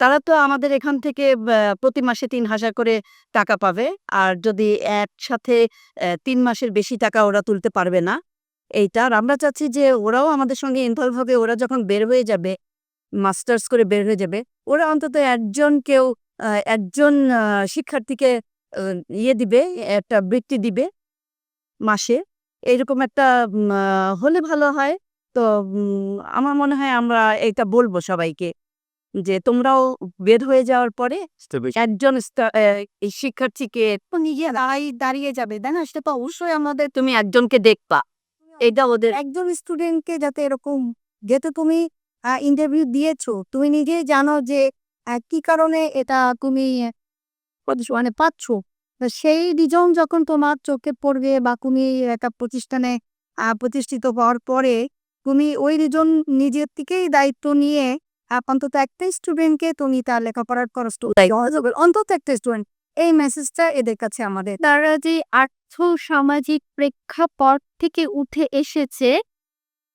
তারা তো আমাদের এখান থেকে প্রতি মাসে ৩,০০০ করে টাকা পাবে। আর যদি একসাথে ৩ মাসের বেশি টাকা ওরা তুলতে পারবে না। এইটা আর আমরা চাচ্ছি যে ওরাও আমাদের সঙ্গে ইনভলভ হবে। ওরা যখন বের হয়ে যাবে, মাস্টার্স করে বের হয়ে যাবে, ওরা অন্তত একজন কেউ একজন শিক্ষার্থীকে ইয়ে দিবে, একটা বৃত্তি দিবে মাসে। এইরকম একটা হলে ভালো হয়। তো আমার মনে হয় আমরা এইটা বলব সবাইকে। যে তোমরাও বের হয়ে যাওয়ার পরে একজন শিক্ষার্থীকে নিজে দাঁড়িয়ে যাবে, তাই না? সেটা তো অবশ্যই আমাদের তুমি একজনকে দেখবা। এটা ওদের একজন স্টুডেন্টকে যাতে এরকম যেহেতু তুমি ইন্টারভিউ দিয়েছ, তুমি নিজেই জানো যে কি কারণে এটা তুমি মানে পাচ্ছ। সেই রিজন যখন তোমার চোখে পড়বে বা তুমি একটা প্রতিষ্ঠানে প্রতিষ্ঠিত হওয়ার পরে তুমি ওই রিজন নিজের থেকেই দায়িত্ব নিয়ে অন্তত একটা স্টুডেন্টকে তুমি তার লেখাপড়ার খরচটা দেওয়া যাবে। অন্তত একটা স্টুডেন্ট। এই মেসেজটা এদের কাছে আমাদের। তারা যে আর্থ-সামাজিক প্রেক্ষাপট থেকে উঠে এসেছে,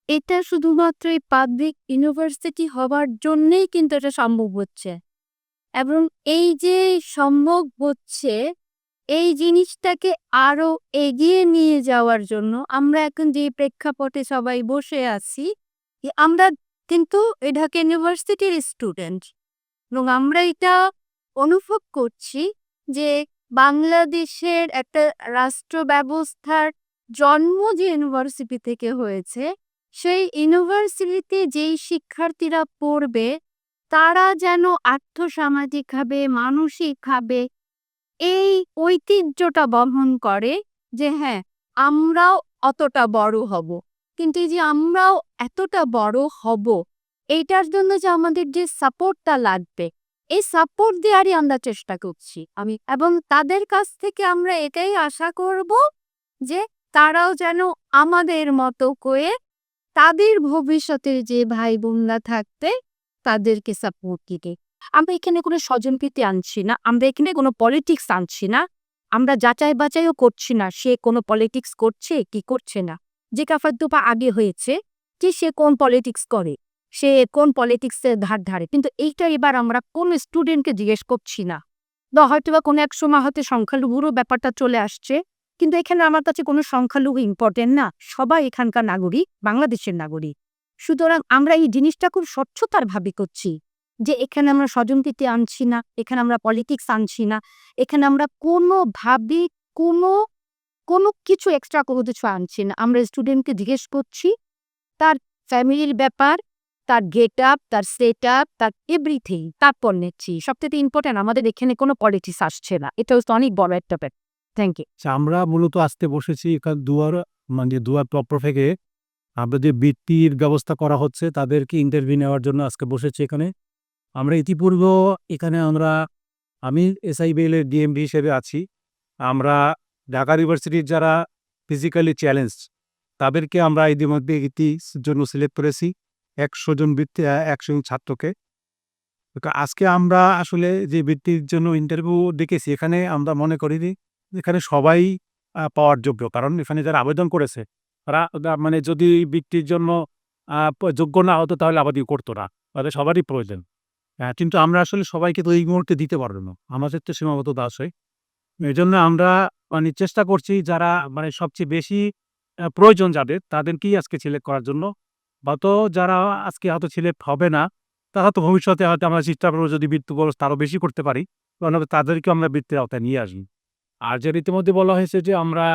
এটা শুধুমাত্র এই পাবলিক ইউনিভার্সিটি হওয়ার জন্যেই কিন্তু এটা সম্ভব হচ্ছে। এবং এই যে সম্ভব হচ্ছে, এই জিনিসটাকে আরও এগিয়ে নিয়ে যাওয়ার জন্য আমরা এখন যে প্রেক্ষাপটে সবাই বসে আছি, আমরা কিন্তু ঢাকা ইউনিভার্সিটির স্টুডেন্ট। এবং আমরা এটা অনুভব করছি যে বাংলাদেশের একটা রাষ্ট্র ব্যবস্থার জন্ম যে ইউনিভার্সিটি থেকে হয়েছে, সেই ইউনিভার্সিটিতে যেই শিক্ষার্থীরা পড়বে, তারা যেন আর্থ-সামাজিকভাবে, মানসিকভাবে এই ঐতিহ্যটা বহন করে যে হ্যাঁ, আমরাও অতটা বড় হব। কিন্তু এই যে আমরাও এতটা বড় হব, এইটার জন্য যে আমাদের যে সাপোর্টটা লাগবে, এই সাপোর্ট দেওয়ারই আমরা চেষ্টা করছি আমি এবং তাদের কাছ থেকে আমরা এটাই আশা করব যে তারাও যেন আমাদের মতো করে তাদের ভবিষ্যতের যে ভাই-বোনরা থাকবে, তাদেরকে সাপোর্ট দিবে। আমরা এখানে কোনো স্বজনপ্রীতি আনছি না। আমরা এখানে কোনো পলিটিক্স আনছি না। আমরা যাচাই-বাছাইও করছি না সে কোনো পলিটিক্স করছে কি করছে না। যে কাফারদোপা আগে হয়েছে যে সে কোন পলিটিক্স করে, সে কোন পলিটিক্সের ধার ধারে। কিন্তু এইটা এবার আমরা কোন স্টুডেন্টকে জিজ্ঞেস করছি না। বা হয়তোবা কোনো এক সময় হয়তো সংখ্যালঘুরও ব্যাপারটা চলে আসছে। কিন্তু এখানে আমার কাছে কোনো সংখ্যালঘু ইম্পর্টেন্ট না। সবাই এখানকার নাগরিক, বাংলাদেশের নাগরিক। সুতরাং আমরা এই জিনিসটা খুব স্বচ্ছতার ভাবে করছি। যে এখানে আমরা স্বজনপ্রীতি আনছি না, এখানে আমরা পলিটিক্স আনছি না। এখানে আমরা কোনোভাবে কোনো, কোনো কিছু এক্সট্রা কোনো কিছু আনছি না। আমরা স্টুডেন্টকে জিজ্ঞেস করছি তার ফ্যামিলির ব্যাপার, তার গেট আপ, তার সেট আপ, তার এভরিথিং তারপর নিচ্ছি। সবথেকে ইম্পর্টেন্ট আমাদের এখানে কোনো পলিটিক্স আসছে না। এটা হচ্ছে অনেক বড় একটা ব্যাপার। Thank you. আচ্ছা আমরা মূলত আসতে বসেছি দুয়ার মানে দুয়ার পক্ষ থেকে আমরা যে বৃত্তির ব্যবস্থা করা হচ্ছে তাদেরকে ইন্টারভিউ নেওয়ার জন্য আজকে বসেছি এখানে। আমরা ইতিপূর্বেও এখানে আমরা আমি এসআইবিএল এর ডিএমডি হিসেবে আছি। আমরা ঢাকা ইউনিভার্সিটির যারা ফিজিক্যালি চ্যালেঞ্জ তাদেরকে আমরা ইতিমধ্যে ইতির জন্য সিলেক্ট করেছি। ১০০ জন বৃত্তি একশো জন ছাত্রকে। আজকে আমরা আসলে যে বৃত্তির জন্য ইন্টারভিউ ডেকেছি এখানে আমরা মনে করি এখানে সবাই পাওয়ার যোগ্য। কারণ এখানে যারা আবেদন করেছে তারা মানে যদি বৃত্তির জন্য যোগ্য না হতো তাহলে আবেদন করতো না। তাদের সবারই প্রয়োজন। হ্যাঁ, কিন্তু আমরা আসলে সবাইকে তো এই মুহূর্তে দিতে পারব না। আমাদের তো সীমাবদ্ধতা আছে। এজন্য আমরা মানে চেষ্টা করছি যারা মানে সবচেয়ে বেশি প্রয়োজন যাদের তাদেরকেই আজকে সিলেক্ট করার জন্য। বা তো যারা আজকে হয়তো সিলেক্ট হবে না, তারা তো ভবিষ্যতে হয়তো আমরা চেষ্টা করব যদি বৃত্তি ব্যবস্থা আরও বেশি করতে পারি, তাহলে তাদেরকেও আমরা বৃত্তির আওতায় নিয়ে আসব। আর যে ইতিমধ্যে বলা হয়েছে যে আমরা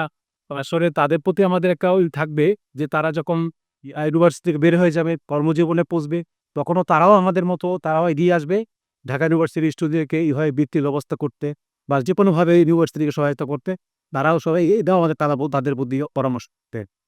আসলে তাদের প্রতি আমাদের একটা ওই থাকবে যে তারা যখন ইউনিভার্সিটি থেকে বের হয়ে যাবে, কর্মজীবনে পৌঁছবে, তখনও তারাও আমাদের মতো তারাও এগিয়ে আসবে ঢাকা ইউনিভার্সিটির স্টুডেন্টকে এইভাবে বৃত্তির ব্যবস্থা করতে বা যে কোনোভাবে ইউনিভার্সিটিকে সহায়তা করতে। তারাও সবাই, এই দেওয়া আমাদের তারা তাদের বুদ্ধি, পরামর্শ।